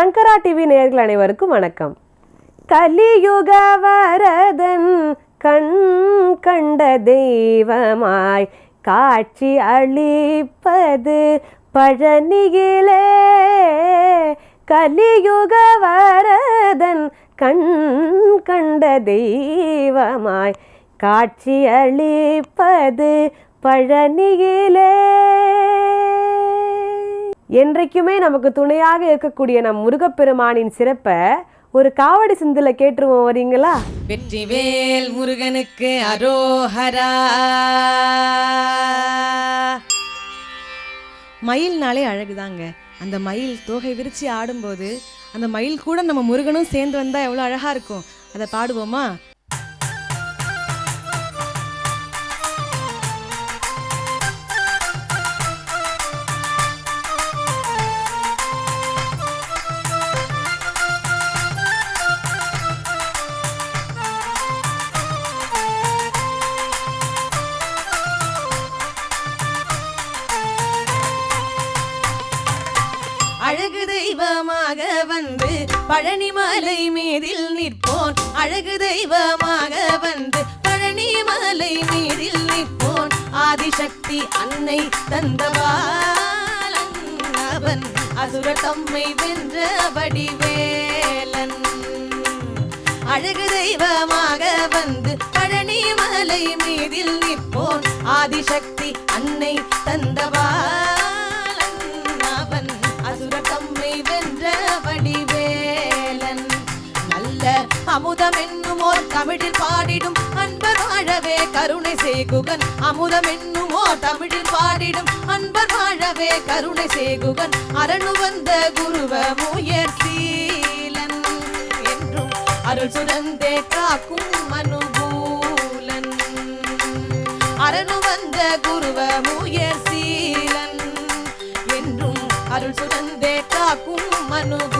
சங்கரா TV நேயர்கள் அனைவருக்கும் வணக்கம். கலியுக வரதன் கண் கண்ட தெய்வமாய் காட்சி அளிப்பது பழனியிலே. கலியுக வரதன் கண் கண்ட தெய்வமாய் காட்சி அளிப்பது பழனியிலே. என்றைக்குமே நமக்கு துணையாக இருக்கக்கூடிய நம் முருகப்பெருமானின் சிறப்பை ஒரு காவடி சிந்துல கேட்டுருவோம் வரீங்களா? வெற்றிவேல் முருகனுக்கு அரோஹரா. மயில்னாலே அழகுதாங்க. அந்த மயில் தோகை விரிச்சு ஆடும்போது அந்த மயில் கூட நம்ம முருகனும் சேர்ந்து வந்தா எவ்வளோ அழகா இருக்கும். அதை பாடுவோமா? பழனிமலை மீதில் நிற்போன். அழகு தெய்வமாக வந்து பழனிமலை மீதில் நிற்போன். ஆதிசக்தி அன்னை தந்தவாளன் அவன் அசுர தம்மை வென்ற வடிவேலன். அழகு தெய்வமாக வந்து பழனிமலை மீதில் நிற்போன். ஆதிசக்தி கருணை சேகுகன் அமுதம் என்னுமோ தமிழில் பாடிடும் அன்பர் வாழவே கருணை சேகுகன் அரணு வந்த குருவ முயற்சீலன் என்றும் அருள் சுரந்தே காக்கும் மனுபூலன். அரணு வந்த குருவ முயற்சீலன் என்றும் அருள் சுரந்தே காக்கும் மனுபூலன்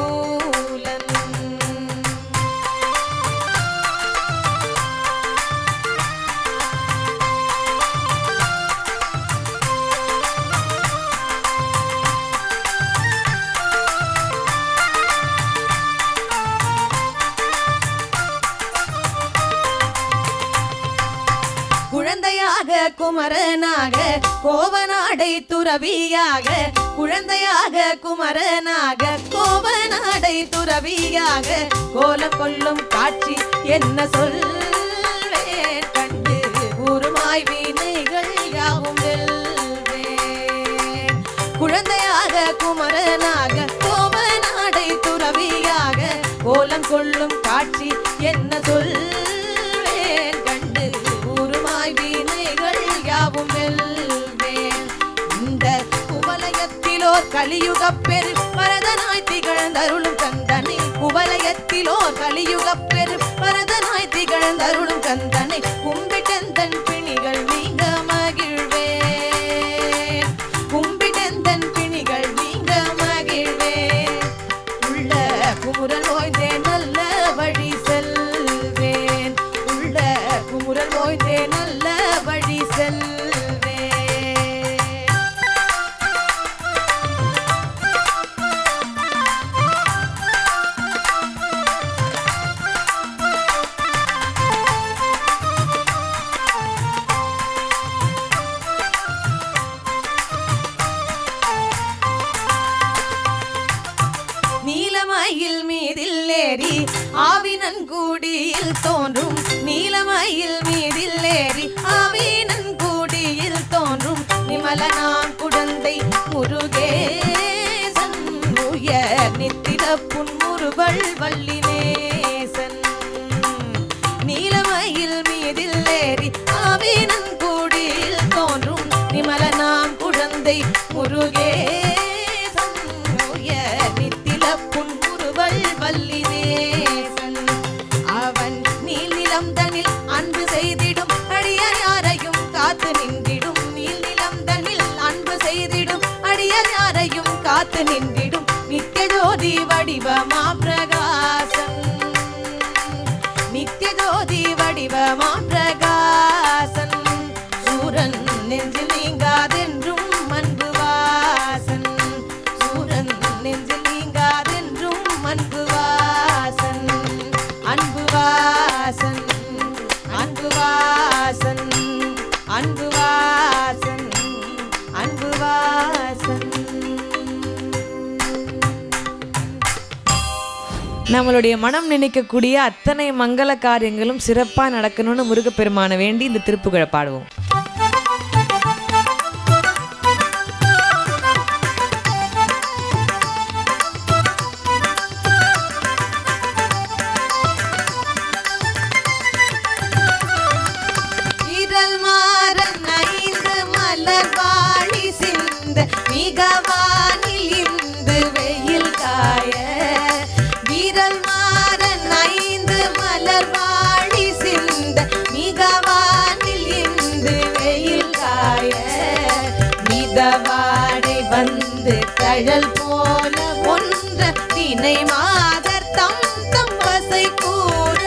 குழந்தையாக குமரனாக கோவநாடை துறவியாக குழந்தையாக குமரனாக கோவநாடை துறவியாக கோலம் கொள்ளும் காட்சி என்ன சொல்வேன்? கண்டு கூறுமாய் வீணைகள் யாவும் குழந்தையாக குமரனாக கோவநாடை துறவியாக கோலம் கொள்ளும் காட்சி என்ன சொல் குவலயத்திலோர் கலியுகப் பெரு பரதனாய் திகழ்ந்தருளும் கந்தனை குவலயத்திலோர் கலியுகப் பெரு பரதனாய் திகழ்ந்தருளும் கந்தனை கும்பிட்டந்தன் பிணிகள் நீ புன்முறுவள் வள்ளினேசன் நீலமயில் மீதில் ஏறி ஆவினன் கூடியில் தோன்றும் நிமலனாம் குழந்தை முருகேசன் அடியார் யாரையும் காத்து நின்றிடும். நித்தியஜோதி நிலம் தனில் அன்பு செய்திடும் அடியார் வடிவமா வடிவமா நம்மளுடைய மனம் நினைக்கக்கூடிய அத்தனை மங்கள காரியங்களும் சிறப்பாக நடக்கணும்னு முருகப்பெருமான வேண்டி இந்த திருப்புகளை பாடுவோம். வந்து கழல் போல ஒன்று தினை மாதர் தம் தம் வசை கூற.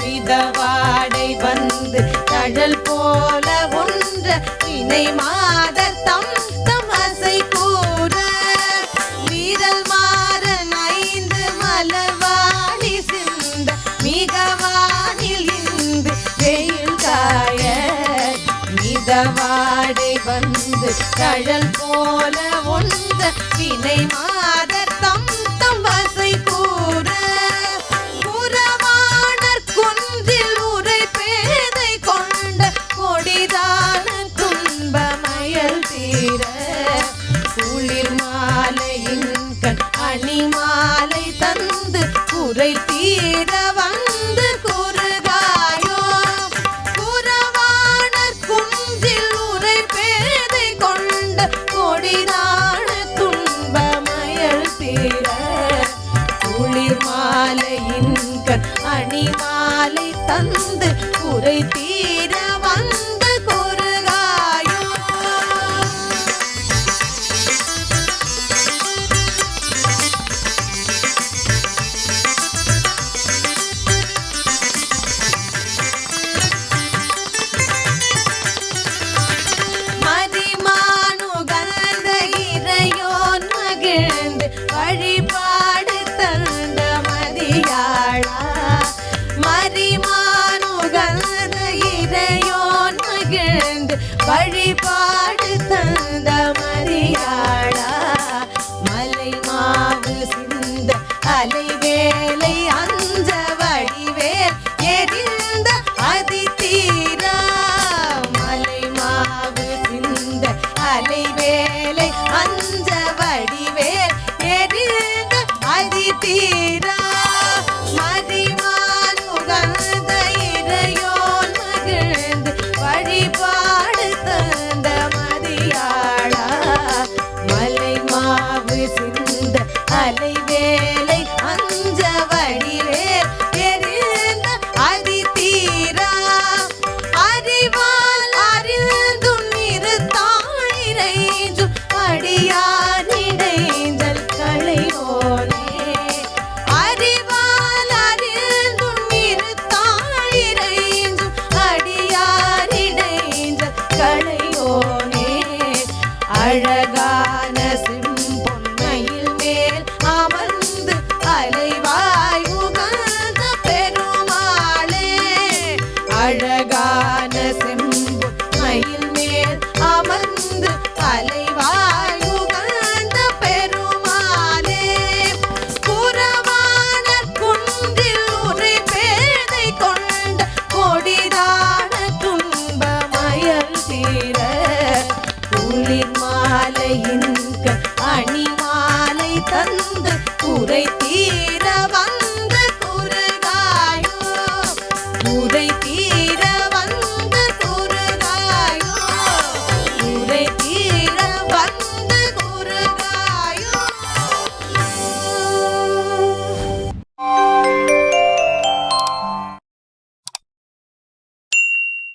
மிதவாடை வந்து கழல் போல ஒன்று தினை மாதர் கழல் போல உந்த வினை மாதர் மாலை தந்து Pude y